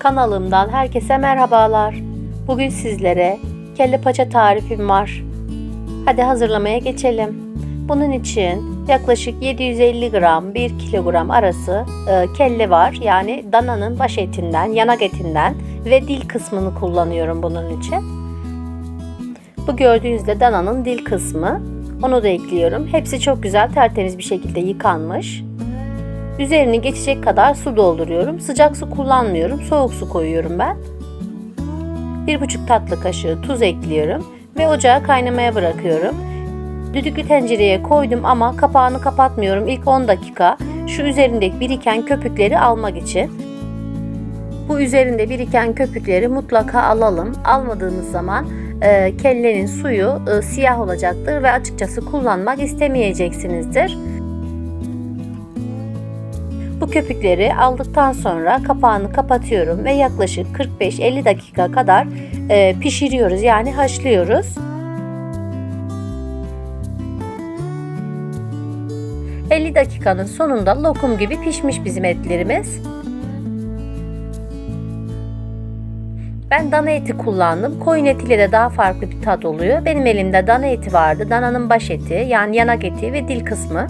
Kanalımdan herkese merhabalar. Bugün sizlere kelle paça tarifim var. Hadi hazırlamaya geçelim. Bunun için yaklaşık 750 gram 1 kilogram arası e, kelle var. Yani dananın baş etinden, yanak etinden ve dil kısmını kullanıyorum bunun için. Bu gördüğünüz de dananın dil kısmı. Onu da ekliyorum. Hepsi çok güzel tertemiz bir şekilde yıkanmış. Üzerini geçecek kadar su dolduruyorum. Sıcak su kullanmıyorum. Soğuk su koyuyorum ben. 1,5 tatlı kaşığı tuz ekliyorum ve ocağa kaynamaya bırakıyorum. Düdüklü tencereye koydum ama kapağını kapatmıyorum. İlk 10 dakika şu üzerindeki biriken köpükleri almak için. Bu üzerinde biriken köpükleri mutlaka alalım. Almadığımız zaman e, kellenin suyu e, siyah olacaktır ve açıkçası kullanmak istemeyeceksinizdir. Bu köpükleri aldıktan sonra kapağını kapatıyorum ve yaklaşık 45-50 dakika kadar e, pişiriyoruz yani haşlıyoruz. ...50 dakikanın sonunda lokum gibi pişmiş bizim etlerimiz. Ben dana eti kullandım. Koyun etiyle de daha farklı bir tat oluyor. Benim elimde dana eti vardı. Dananın baş eti yani yanak eti ve dil kısmı.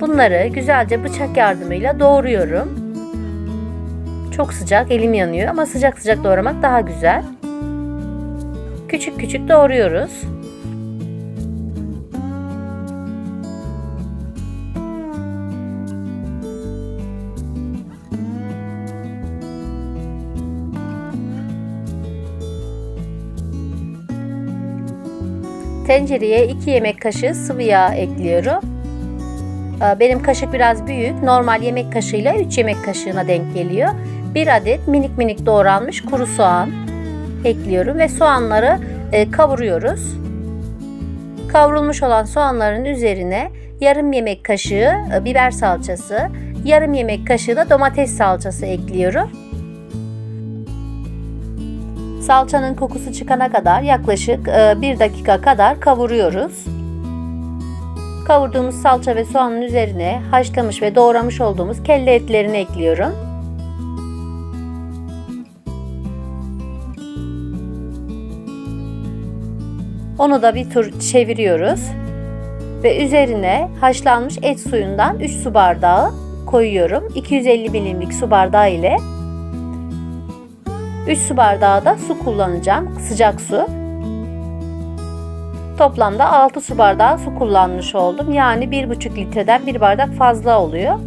Bunları güzelce bıçak yardımıyla doğruyorum. Çok sıcak, elim yanıyor ama sıcak sıcak doğramak daha güzel. Küçük küçük doğruyoruz. Tencereye 2 yemek kaşığı sıvı yağ ekliyorum. Benim kaşık biraz büyük. Normal yemek kaşığıyla 3 yemek kaşığına denk geliyor. 1 adet minik minik doğranmış kuru soğan ekliyorum ve soğanları e, kavuruyoruz. Kavrulmuş olan soğanların üzerine yarım yemek kaşığı e, biber salçası, yarım yemek kaşığı da domates salçası ekliyorum. Salçanın kokusu çıkana kadar yaklaşık 1 dakika kadar kavuruyoruz. Kavurduğumuz salça ve soğanın üzerine haşlamış ve doğramış olduğumuz kelle etlerini ekliyorum. Onu da bir tur çeviriyoruz. Ve üzerine haşlanmış et suyundan 3 su bardağı koyuyorum. 250 milimlik su bardağı ile 3 su bardağı da su kullanacağım. Sıcak su. Toplamda 6 su bardağı su kullanmış oldum. Yani 1,5 litreden bir bardak fazla oluyor.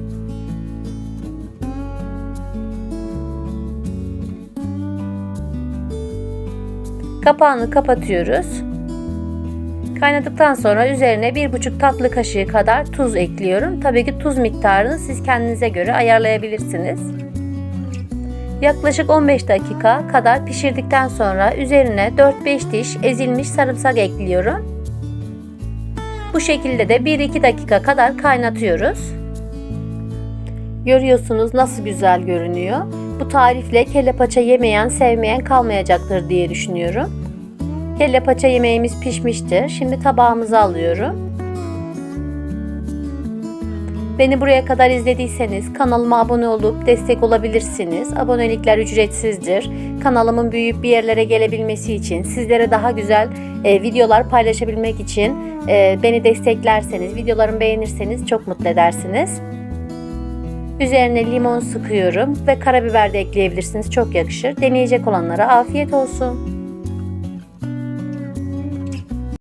Kapağını kapatıyoruz. Kaynadıktan sonra üzerine 1,5 tatlı kaşığı kadar tuz ekliyorum. Tabii ki tuz miktarını siz kendinize göre ayarlayabilirsiniz. Yaklaşık 15 dakika kadar pişirdikten sonra üzerine 4-5 diş ezilmiş sarımsak ekliyorum. Bu şekilde de 1-2 dakika kadar kaynatıyoruz. Görüyorsunuz nasıl güzel görünüyor. Bu tarifle kelle paça yemeyen, sevmeyen kalmayacaktır diye düşünüyorum. Kelle paça yemeğimiz pişmiştir. Şimdi tabağımıza alıyorum. Beni buraya kadar izlediyseniz kanalıma abone olup destek olabilirsiniz. Abonelikler ücretsizdir. Kanalımın büyüyüp bir yerlere gelebilmesi için, sizlere daha güzel e, videolar paylaşabilmek için e, beni desteklerseniz, videolarımı beğenirseniz çok mutlu edersiniz. Üzerine limon sıkıyorum ve karabiber de ekleyebilirsiniz. Çok yakışır. Deneyecek olanlara afiyet olsun.